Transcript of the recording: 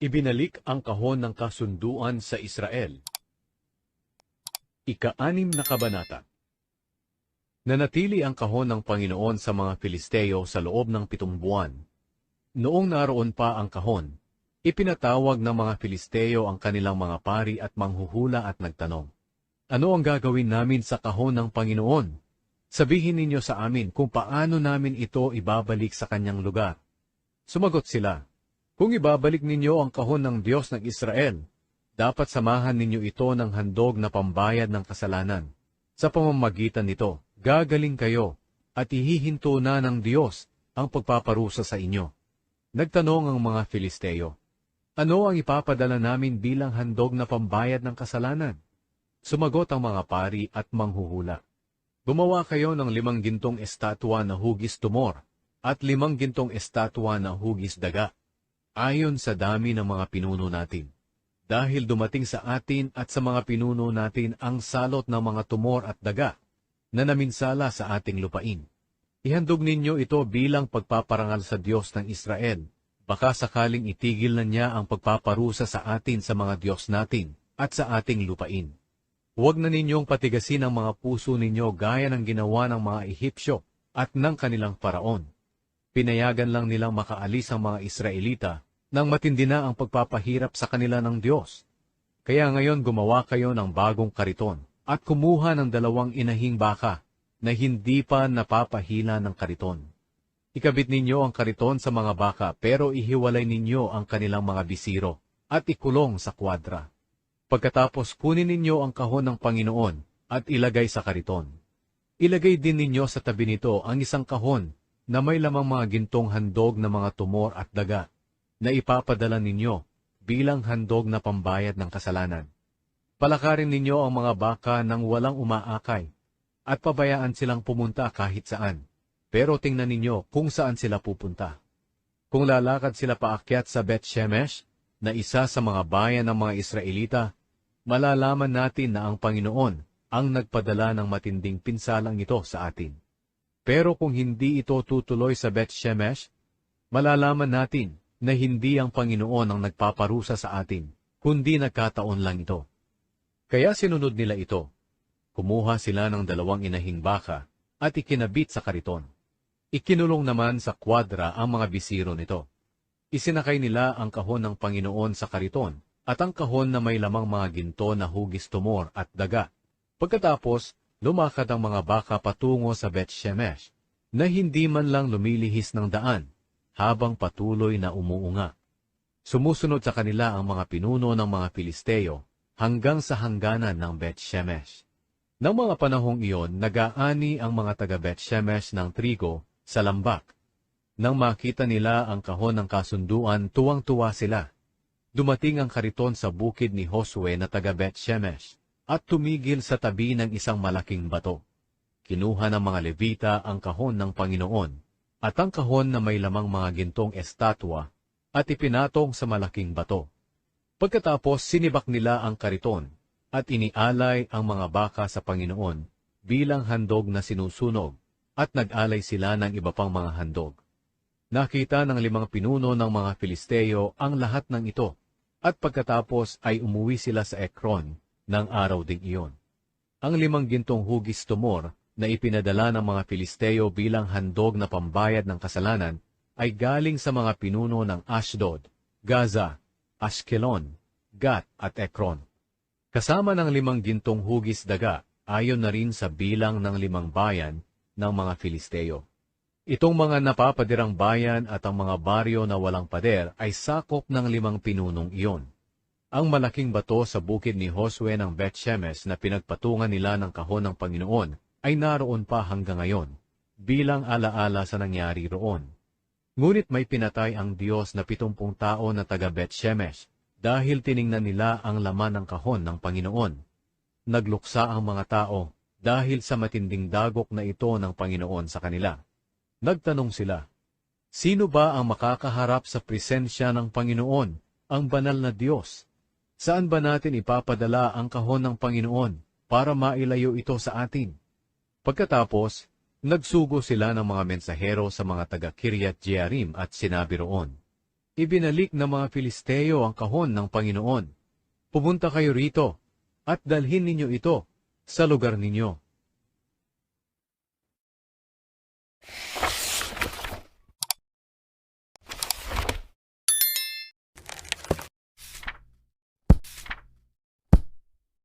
Ibinalik ang kahon ng kasunduan sa Israel. Ika-anim na kabanata Nanatili ang kahon ng Panginoon sa mga Filisteo sa loob ng pitong buwan. Noong naroon pa ang kahon, ipinatawag ng mga Filisteo ang kanilang mga pari at manghuhula at nagtanong, Ano ang gagawin namin sa kahon ng Panginoon? Sabihin ninyo sa amin kung paano namin ito ibabalik sa kanyang lugar. Sumagot sila, Kung ibabalik ninyo ang kahon ng Diyos ng Israel, dapat samahan ninyo ito ng handog na pambayad ng kasalanan. Sa pamamagitan nito, gagaling kayo at ihihinto na ng Diyos ang pagpaparusa sa inyo. Nagtanong ang mga Filisteo, Ano ang ipapadala namin bilang handog na pambayad ng kasalanan? Sumagot ang mga pari at manghuhula. Gumawa kayo ng limang gintong estatwa na hugis tumor at limang gintong estatwa na hugis daga, ayon sa dami ng mga pinuno natin. Dahil dumating sa atin at sa mga pinuno natin ang salot ng mga tumor at daga na naminsala sa ating lupain. Ihandog ninyo ito bilang pagpaparangal sa Diyos ng Israel. Baka sakaling itigil na niya ang pagpaparusa sa atin sa mga Diyos natin at sa ating lupain. Huwag na ninyong patigasin ang mga puso ninyo gaya ng ginawa ng mga Ehipsyo at ng kanilang paraon. Pinayagan lang nilang makaalis ang mga Israelita nang matindi na ang pagpapahirap sa kanila ng Diyos. Kaya ngayon gumawa kayo ng bagong kariton at kumuha ng dalawang inahing baka na hindi pa napapahila ng kariton. Ikabit ninyo ang kariton sa mga baka pero ihiwalay ninyo ang kanilang mga bisiro at ikulong sa kwadra. Pagkatapos kunin ninyo ang kahon ng Panginoon at ilagay sa kariton. Ilagay din ninyo sa tabi nito ang isang kahon na may lamang mga gintong handog na mga tumor at daga na ipapadala ninyo bilang handog na pambayad ng kasalanan. Palakarin ninyo ang mga baka nang walang umaakay at pabayaan silang pumunta kahit saan. Pero tingnan ninyo kung saan sila pupunta. Kung lalakad sila paakyat sa Bet Shemesh, na isa sa mga bayan ng mga Israelita, malalaman natin na ang Panginoon ang nagpadala ng matinding pinsalang ito sa atin. Pero kung hindi ito tutuloy sa Bet Shemesh, malalaman natin na hindi ang Panginoon ang nagpaparusa sa atin, kundi nagkataon lang ito. Kaya sinunod nila ito. Kumuha sila ng dalawang inahing baka at ikinabit sa kariton. Ikinulong naman sa kwadra ang mga bisiro nito. Isinakay nila ang kahon ng Panginoon sa kariton at ang kahon na may lamang mga ginto na hugis tumor at daga. Pagkatapos, lumakad ang mga baka patungo sa Bet Shemesh, na hindi man lang lumilihis ng daan, habang patuloy na umuunga. Sumusunod sa kanila ang mga pinuno ng mga Filisteo hanggang sa hangganan ng Bet Shemesh. Nang mga panahong iyon, nagaani ang mga taga Bet Shemesh ng trigo sa lambak. Nang makita nila ang kahon ng kasunduan, tuwang-tuwa sila. Dumating ang kariton sa bukid ni Josue na taga Bet Shemesh at tumigil sa tabi ng isang malaking bato. Kinuha ng mga Levita ang kahon ng Panginoon at ang kahon na may lamang mga gintong estatwa at ipinatong sa malaking bato. Pagkatapos sinibak nila ang kariton at inialay ang mga baka sa Panginoon bilang handog na sinusunog at nag-alay sila ng iba pang mga handog. Nakita ng limang pinuno ng mga Filisteo ang lahat ng ito at pagkatapos ay umuwi sila sa Ekron ng araw ding iyon. Ang limang gintong hugis tumor na ipinadala ng mga Filisteo bilang handog na pambayad ng kasalanan ay galing sa mga pinuno ng Ashdod, Gaza, Ashkelon, Gat at Ekron. Kasama ng limang gintong hugis daga ayon na rin sa bilang ng limang bayan ng mga Filisteo. Itong mga napapadirang bayan at ang mga baryo na walang pader ay sakop ng limang pinunong iyon. Ang malaking bato sa bukid ni Josue ng Beth-Shemesh na pinagpatungan nila ng kahon ng Panginoon ay naroon pa hanggang ngayon, bilang alaala sa nangyari roon. Ngunit may pinatay ang Diyos na pitumpung tao na taga Bet Shemesh, dahil tiningnan nila ang laman ng kahon ng Panginoon. Nagluksa ang mga tao dahil sa matinding dagok na ito ng Panginoon sa kanila. Nagtanong sila, Sino ba ang makakaharap sa presensya ng Panginoon, ang banal na Diyos? Saan ba natin ipapadala ang kahon ng Panginoon para mailayo ito sa atin? Pagkatapos, nagsugo sila ng mga mensahero sa mga taga Kiryat Jearim at sinabi roon, Ibinalik ng mga Filisteo ang kahon ng Panginoon. Pumunta kayo rito at dalhin ninyo ito sa lugar ninyo.